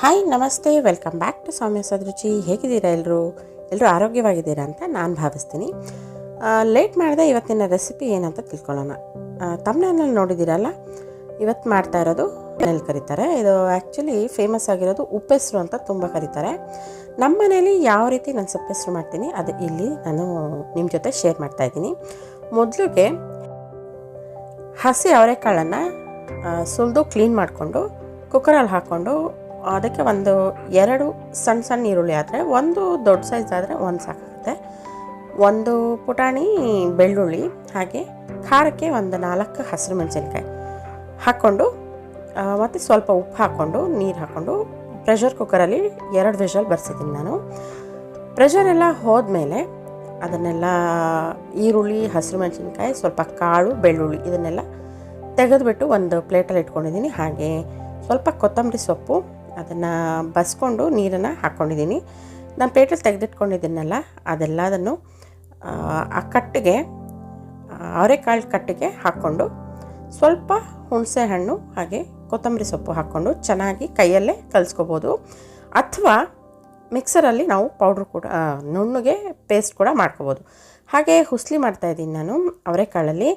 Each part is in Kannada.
ಹಾಯ್, ನಮಸ್ತೆ, welcome back to Soumya Sadaruchi ಹೇಗಿದ್ದೀರಾ ಎಲ್ಲರೂ ಎಲ್ಲರೂ ಆರೋಗ್ಯವಾಗಿದ್ದೀರಾ ಅಂತ ನಾನು ಭಾವಿಸ್ತೀನಿ. ಲೇಟ್ ಮಾಡಿದೆ ಇವತ್ತಿನ ರೆಸಿಪಿ ಏನಂತ ತಿಳ್ಕೊಳ್ಳೋಣ. ತಮ್ಮನಲ್ಲಿ ನೋಡಿದ್ದೀರಲ್ಲ? ಇವತ್ತು ಮಾಡ್ತಾ ಇರೋದು ಮನೇಲಿ ಕರೀತಾರೆ. ಇದು ಆ್ಯಕ್ಚುಲಿ ಫೇಮಸ್ ಆಗಿರೋದು ಉಪ್ಪೆಸರು ಅಂತ ತುಂಬ ಕರೀತಾರೆ. ನಮ್ಮ ಮನೇಲಿ ಯಾವ ರೀತಿ ನಾನು ಸೊಪ್ಪೆಸರು ಮಾಡ್ತೀನಿ, ಅದು ಇಲ್ಲಿ ನಾನು ನಿಮ್ಮ ಜೊತೆ ಶೇರ್ ಮಾಡ್ತಾ ಇದ್ದೀನಿ. ಮೊದಲಿಗೆ ಹಸಿ ಅವರೆಕಾಳನ್ನು ಸುಲಿದು ಕ್ಲೀನ್ ಮಾಡಿಕೊಂಡು ಕುಕ್ಕರಲ್ಲಿ ಹಾಕ್ಕೊಂಡು ಅದಕ್ಕೆ ಒಂದು ಎರಡು ಸಣ್ಣ ಸಣ್ಣ ಈರುಳ್ಳಿ ಆದರೆ ಒಂದು ದೊಡ್ಡ ಸೈಜ್ ಆದರೆ ಒಂದು ಸಾಕಾಗುತ್ತೆ. ಒಂದು ಪುಟಾಣಿ ಬೆಳ್ಳುಳ್ಳಿ, ಹಾಗೆ ಖಾರಕ್ಕೆ ಒಂದು ನಾಲ್ಕು ಹಸಿರು ಮೆಣಸಿನ್ಕಾಯಿ ಹಾಕ್ಕೊಂಡು ಮತ್ತು ಸ್ವಲ್ಪ ಉಪ್ಪು ಹಾಕ್ಕೊಂಡು, ನೀರು ಹಾಕ್ಕೊಂಡು ಪ್ರೆಷರ್ ಕುಕ್ಕರಲ್ಲಿ ಎರಡು ವಿಷಲ್ ಬರ್ಸಿದ್ದೀನಿ ನಾನು. ಪ್ರೆಷರೆಲ್ಲ ಹೋದ್ಮೇಲೆ ಅದನ್ನೆಲ್ಲ ಈರುಳ್ಳಿ, ಹಸಿರು ಮೆಣಸಿನ್ಕಾಯಿ, ಸ್ವಲ್ಪ ಕಾಳು, ಬೆಳ್ಳುಳ್ಳಿ ಇದನ್ನೆಲ್ಲ ತೆಗೆದುಬಿಟ್ಟು ಒಂದು ಪ್ಲೇಟಲ್ಲಿ ಇಟ್ಕೊಂಡಿದ್ದೀನಿ. ಹಾಗೆ ಸ್ವಲ್ಪ ಕೊತ್ತಂಬರಿ ಸೊಪ್ಪು ಅದನ್ನು ಬಸ್ಕೊಂಡು ನೀರನ್ನು ಹಾಕ್ಕೊಂಡಿದ್ದೀನಿ. ನಾನು ಪ್ಲೇಟಲ್ಲಿ ತೆಗೆದಿಟ್ಕೊಂಡಿದ್ದೀನಲ್ಲ ಅದೆಲ್ಲದನ್ನು ಆ, ಕಟ್ಟಿಗೆ ಅವರೆಕಾಳು ಕಟ್ಟಿಗೆ ಹಾಕ್ಕೊಂಡು ಸ್ವಲ್ಪ ಹುಣಸೆ ಹಣ್ಣು ಹಾಗೆ ಕೊತ್ತಂಬರಿ ಸೊಪ್ಪು ಹಾಕ್ಕೊಂಡು ಚೆನ್ನಾಗಿ ಕೈಯಲ್ಲೇ ಕಲಿಸ್ಕೋಬೋದು. ಅಥವಾ ಮಿಕ್ಸರಲ್ಲಿ ನಾವು ಪೌಡ್ರ್ ಕೂಡ ನುಣ್ಣಗೆ ಪೇಸ್ಟ್ ಕೂಡ ಮಾಡ್ಕೋಬೋದು. ಹಾಗೆ ಹುಸ್ಲಿ ಮಾಡ್ತಾಯಿದ್ದೀನಿ ನಾನು ಅವರೆಕಾಳಲ್ಲಿ.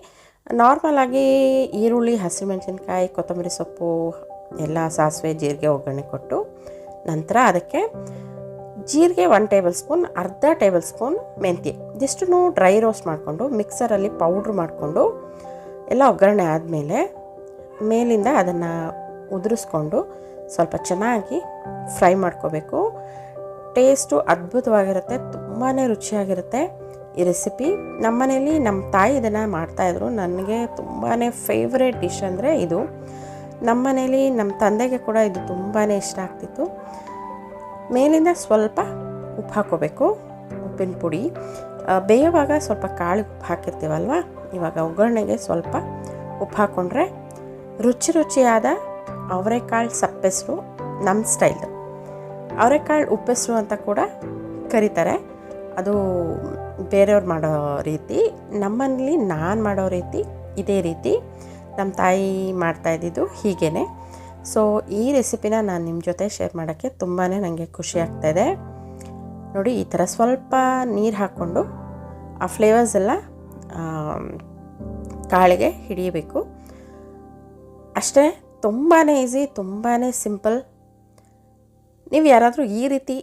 ನಾರ್ಮಲಾಗಿ ಈರುಳ್ಳಿ ಹಸಿಮೆಣಸಿನ್ಕಾಯಿ ಕೊತ್ತಂಬರಿ ಸೊಪ್ಪು ಎಲ್ಲ ಸಾಸಿವೆ, ಜೀರಿಗೆ, ಒಗ್ಗರಣೆ ಕೊಟ್ಟು ನಂತರ ಅದಕ್ಕೆ ಜೀರಿಗೆ ಒನ್ ಟೇಬಲ್ ಸ್ಪೂನ್ ಅರ್ಧ ಟೇಬಲ್ ಸ್ಪೂನ್ ಮೆಂತ್ಯ. ಇದಿಷ್ಟನ್ನು ಡ್ರೈ ರೋಸ್ಟ್ ಮಾಡಿಕೊಂಡು ಮಿಕ್ಸರಲ್ಲಿ ಪೌಡ್ರ್ ಮಾಡಿಕೊಂಡು ಎಲ್ಲ ಒಗ್ಗರಣೆ ಆದಮೇಲೆ ಮೇಲಿಂದ ಅದನ್ನು ಉದುರಿಸ್ಕೊಂಡು ಸ್ವಲ್ಪ ಚೆನ್ನಾಗಿ ಫ್ರೈ ಮಾಡ್ಕೋಬೇಕು. ಟೇಸ್ಟು ಅದ್ಭುತವಾಗಿರುತ್ತೆ ತುಂಬಾ ರುಚಿಯಾಗಿರುತ್ತೆ ಈ ರೆಸಿಪಿ ನಮ್ಮ ಮನೇಲಿ ನಮ್ಮ ತಾಯಿ ಇದನ್ನು ಮಾಡ್ತಾಯಿದ್ರು ನನಗೆ ತುಂಬಾ ಫೇವ್ರೇಟ್ ಡಿಶ್ ಅಂದರೆ ಇದು. ನಮ್ಮ ಮನೇಲಿ ನಮ್ಮ ತಂದೆಗೆ ಕೂಡ ಇದು ತುಂಬಾ ಇಷ್ಟ ಆಗ್ತಿತ್ತು. ಮೇಲಿಂದ ಸ್ವಲ್ಪ ಉಪ್ಪು ಹಾಕೋಬೇಕು ಉಪ್ಪಿನ ಪುಡಿ. ಬೇಯುವಾಗ ಸ್ವಲ್ಪ ಕಾಳು ಉಪ್ಪು ಹಾಕಿರ್ತೀವಲ್ವ? ಇವಾಗ ಒಗ್ಗರಣೆಗೆ ಸ್ವಲ್ಪ ಉಪ್ಪು ಹಾಕ್ಕೊಂಡ್ರೆ ರುಚಿ ರುಚಿಯಾದ ಅವರೆಕಾಳು ಸಪ್ಪೆಸರು ನಮ್ಮ ಸ್ಟೈಲ್. ಅವರೆಕಾಳು ಉಪ್ಪೆಸರು ಅಂತ ಕೂಡ ಕರೀತಾರೆ. ಅದು ಬೇರೆಯವ್ರು ಮಾಡೋ ರೀತಿ, ನಮ್ಮಲ್ಲಿ ನಾನು ಮಾಡೋ ರೀತಿ, ಇದೇ ರೀತಿ. ನಮ್ಮ ತಾಯಿ ಮಾಡ್ತಾ ಇದ್ದಿದ್ದು ಹೀಗೇ ಸೊ ಈ ರೆಸಿಪಿನ ನಾನು ನಿಮ್ಮ ಜೊತೆ ಶೇರ್ ಮಾಡೋಕ್ಕೆ ತುಂಬಾ ನನಗೆ ಖುಷಿ ಆಗ್ತಾಯಿದೆ ನೋಡಿ, ಈ ಥರ ಸ್ವಲ್ಪ ನೀರು ಹಾಕ್ಕೊಂಡು ಆ ಫ್ಲೇವರ್ಸ್ ಎಲ್ಲ ಕಾಳಿಗೆ ಹಿಡಿಯಬೇಕು. ಅಷ್ಟೇ ತುಂಬಾ ಈಸಿ ತುಂಬಾ ಸಿಂಪಲ್ ನೀವು ಯಾರಾದರೂ ಈ ರೀತಿ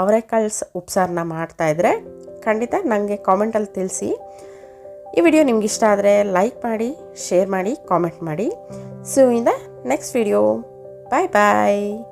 ಅವರೆಕಾಳು ಉಪ್ಸಾರನ್ನ ಮಾಡ್ತಾಯಿದ್ರೆ ಖಂಡಿತ ನನಗೆ ಕಾಮೆಂಟಲ್ಲಿ ತಿಳಿಸಿ. ಈ ವಿಡಿಯೋ ನಿಮ್ಗೆ ಇಷ್ಟ ಆದರೆ ಲೈಕ್ ಮಾಡಿ ಶೇರ್ ಮಾಡಿ ಕಾಮೆಂಟ್ ಮಾಡಿ. ಸೊ ಇಂದ ನೆಕ್ಸ್ಟ್ ವಿಡಿಯೋ ಬಾಯ್ ಬಾಯ್